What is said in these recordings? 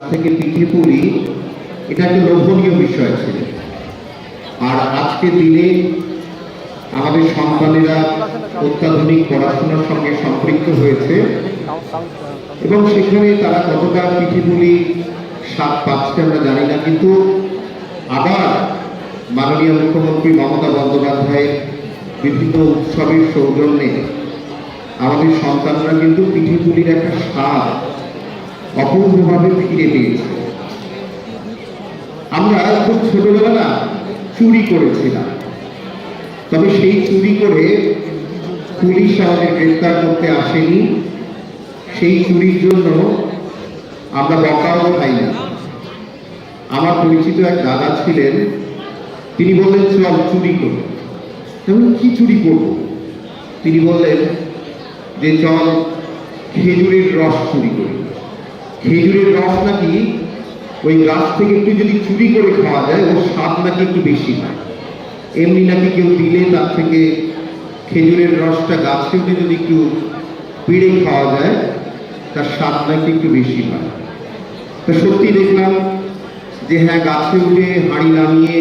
থেকে পিঠে পুলি এটা একটা লোভনীয় বিষয় ছিল। আর আজকের দিনে আমাদের সন্তানেরা অত্যাধুনিক পড়াশোনার সঙ্গে সম্পৃক্ত হয়েছে এবং সেখানে তারা কতটা পিঠে পুলি স্বাদ পাচ্ছে আমরা জানি না, কিন্তু আবার মাননীয় মুখ্যমন্ত্রী মমতা বন্দ্যোপাধ্যায়ের বিভিন্ন উৎসবের সৌজন্যে আমাদের সন্তানরা কিন্তু পিঠে পুলির একটা স্বাদ অপূর্ণভাবে ফিরে পেয়েছে। আমরা খুব ছোটবেলা না চুরি করেছিলাম। তবে সেই চুরি করে পুলিশ আমাদের গ্রেফতার করতে আসেনি। সেই চুরির জন্য আমরা বকাও খাই না আমার পরিচিত এক দাদা ছিলেন, তিনি বললেন, চল চুরি করো। আমি কি চুরি করব? তিনি বললেন যে, চল খেজুরের রস চুরি করি। খেজুরের রস নাকি ওই গাছ থেকে একটু যদি চুরি করে খাওয়া যায়, ওর স্বাদ নাকি একটু বেশি হয়। এমনি নাকি কেউ দিলে তার থেকে খেজুরের রসটা গাছে উঠে যদি একটু পিড়ে খাওয়া যায়, তার স্বাদ নাকি একটু বেশি হয়। তো সত্যি দেখলাম যে হ্যাঁ গাছে উঠে হাঁড়ি নামিয়ে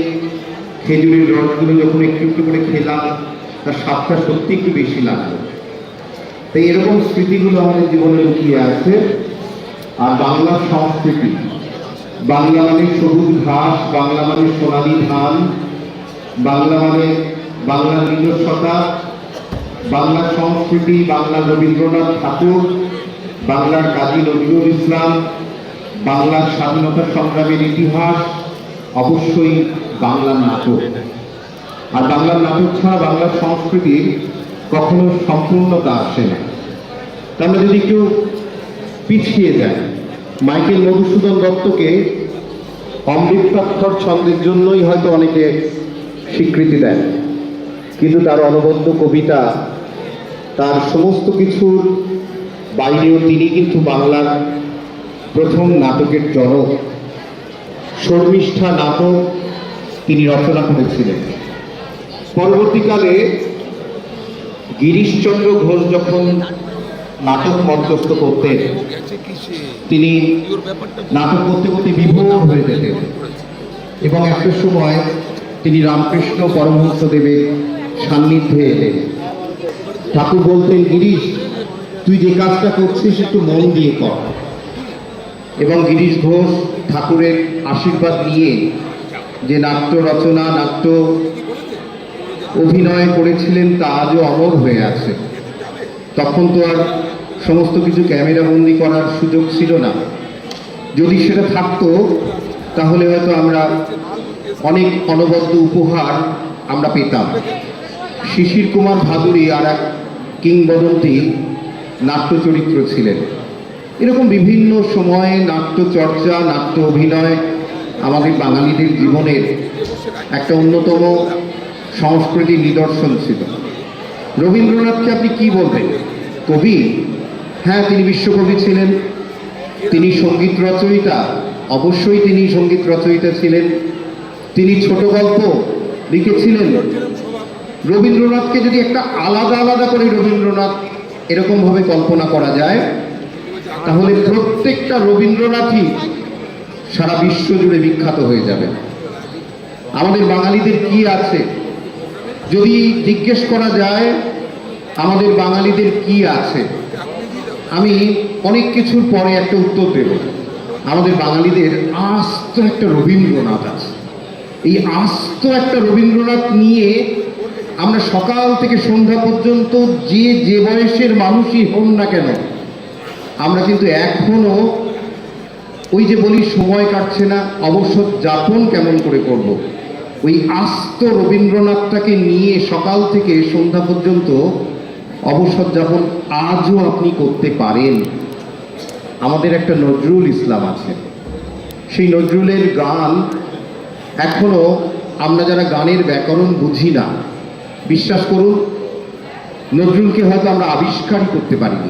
খেজুরের রসগুলো যখন একটু একটু করে খেলাম, তার স্বাদটা সত্যি একটু বেশি লাগল। তাই এরকম স্মৃতিগুলো আমাদের জীবনে লুকিয়ে আছে। আর বাংলা সংস্কৃতি। বাংলা মানে সবুজ ঘাস, বাংলা মানে সোনালি ধান, বাংলা মানে বাংলার নিজস্বতা, বাংলা সংস্কৃতি, বাংলা রবীন্দ্রনাথ ঠাকুর, বাংলার কাজী নজরুল ইসলাম, বাংলার স্বাধীনতা সংগ্রামের ইতিহাস, অবশ্যই বাংলা নাটক। আর বাংলার নাটক ছাড়া বাংলার সংস্কৃতির কখনো সম্পূর্ণতা আসে না। তা আমরা যদি একটু পিছিয়ে যায়। মাইকেল মধুসূদন দত্তকে অমৃতাক্ষর ছন্দের জন্যই হয়তো অনেকে স্বীকৃতি দেন। কিন্তু তার অনবদ্য কবিতা, তার সমস্ত কিছুর বাইরেও তিনি কিন্তু বাংলার প্রথম নাটকের জনক। শর্মিষ্ঠা নাটক তিনি রচনা করেছিলেন। পরবর্তীকালে গিরিশচন্দ্র ঘোষ যখন নাটক মঞ্চস্থ করতেন তিনি নাটক করতে করতে বিভোর হয়ে যেতেন। এবং একটা সময় তিনি রামকৃষ্ণ পরমহংসদেবের সান্নিধ্যে এলেন। ঠাকুর বলতেন, গিরিশ, তুই যে কাজটা করছিস একটু মন দিয়ে কর। এবং গিরিশ ঘোষ ঠাকুরের আশীর্বাদ নিয়ে যে নাট্য রচনা, নাট্য অভিনয় করেছিলেন তা আজও অমর হয়ে আছে। তখন তো আর সমস্ত কিছু ক্যামেরা বন্দি করার সুযোগ ছিল না। যদি সেটা থাকতো, তাহলে হয়তো আমরা অনেক অনবদ্য উপহার আমরা পেতাম। শিশির কুমার ভাদুরী আর এক কিংবদন্তি নাট্য চরিত্র ছিলেন। এরকম বিভিন্ন সময়ে নাট্য চর্চা, নাট্য অভিনয় আমাদের বাঙালিদের জীবনের একটা অন্যতম সংস্কৃতির নিদর্শন ছিল। রবীন্দ্রনাথকে আপনি কি বলবেন? কবি? হ্যাঁ তিনি বিশ্বকবি ছিলেন। তিনি সংগীত রচয়িতা। অবশ্যই তিনি সংগীত রচয়িতা ছিলেন। তিনি ছোট গল্প লিখেছিলেন। রবীন্দ্রনাথকে যদি একটা আলাদা আলাদা করে রবীন্দ্রনাথ এরকমভাবে কল্পনা করা যায়, তাহলে প্রত্যেকটা রবীন্দ্রনাথই সারা বিশ্ব জুড়ে বিখ্যাত হয়ে যাবে। আমাদের বাঙালিদের কি আছে? যদি জিজ্ঞেস করা যায়, আমাদের বাঙালিদের কি আছে? আমি অনেক কিছুর পরে একটা উত্তর দেব আমাদের বাঙালিদের আস্ত একটা রবীন্দ্রনাথ আছে এই আস্ত একটা রবীন্দ্রনাথ নিয়ে আমরা সকাল থেকে সন্ধ্যা পর্যন্ত যে যে বয়সের মানুষই হন না কেন, আমরা কিন্তু এখনও ওই যে বলি, সময় কাটছে না অবসর যাপন কেমন করে করব। ওই আস্ত রবীন্দ্রনাথটাকে নিয়ে সকাল থেকে সন্ধ্যা পর্যন্ত অবসর যাপন আজও আপনি করতে পারেন। আমাদের একটা নজরুল ইসলাম আছে। সেই নজরুলের গান এখনও আমরা যারা গানের ব্যাকরণ বুঝি না, বিশ্বাস করুন, নজরুলকে হয়তো আমরা আবিষ্কারই করতে পারিনি।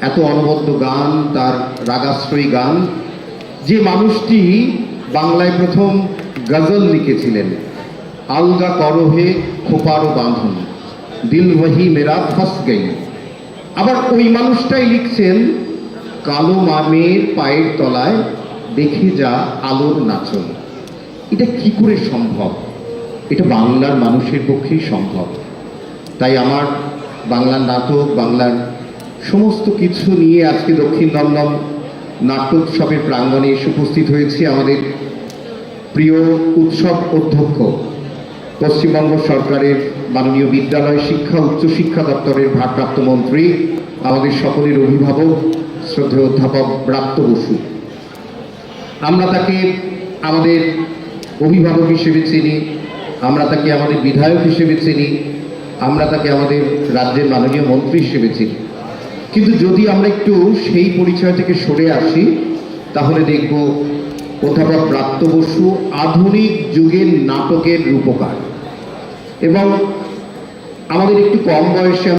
এত অনবদ্য গান, তার রাগাশ্রয়ী গান। যে মানুষটি বাংলায় প্রথম গজল লিখেছিলেন, আলগা করহে খোপারো বাঁধন। দিল ওহি মেরা ফস গই আবার ওই মানুষটাই লিখছেন, কালো মামের পায়ের তলায় দেখে যা আলোর নাচন। এটা কি করে সম্ভব? এটা বাংলার মানুষের পক্ষেই সম্ভব। তাই আমার বাংলার নাটক, বাংলার সমস্ত কিছু নিয়ে আজকে দক্ষিণ দমদম নাট্যোৎসবের প্রাঙ্গণে এসে উপস্থিত হয়েছি আমাদের প্রিয় উৎসব অধ্যক্ষ। পশ্চিমবঙ্গ সরকারের মাননীয় বিদ্যালয় শিক্ষা উচ্চশিক্ষা দপ্তরের ভারপ্রাপ্ত মন্ত্রী, আমাদের সকলের অভিভাবক, শ্রদ্ধেয় অধ্যাপক ব্রাত্য বসু। আমরা তাকে আমাদের অভিভাবক হিসেবে চিনি, আমরা তাকে আমাদের বিধায়ক হিসেবে চিনি, আমরা তাকে আমাদের রাজ্যের মাননীয় মন্ত্রী হিসেবে চিনি। কিন্তু যদি আমরা একটু সেই পরিচয় থেকে সরে আসি, তাহলে দেখব অধ্যাপক প্রাপ্ত বসু আধুনিক যুগের নাটকের রূপকার। এবং আমাদের একটু কম বয়সে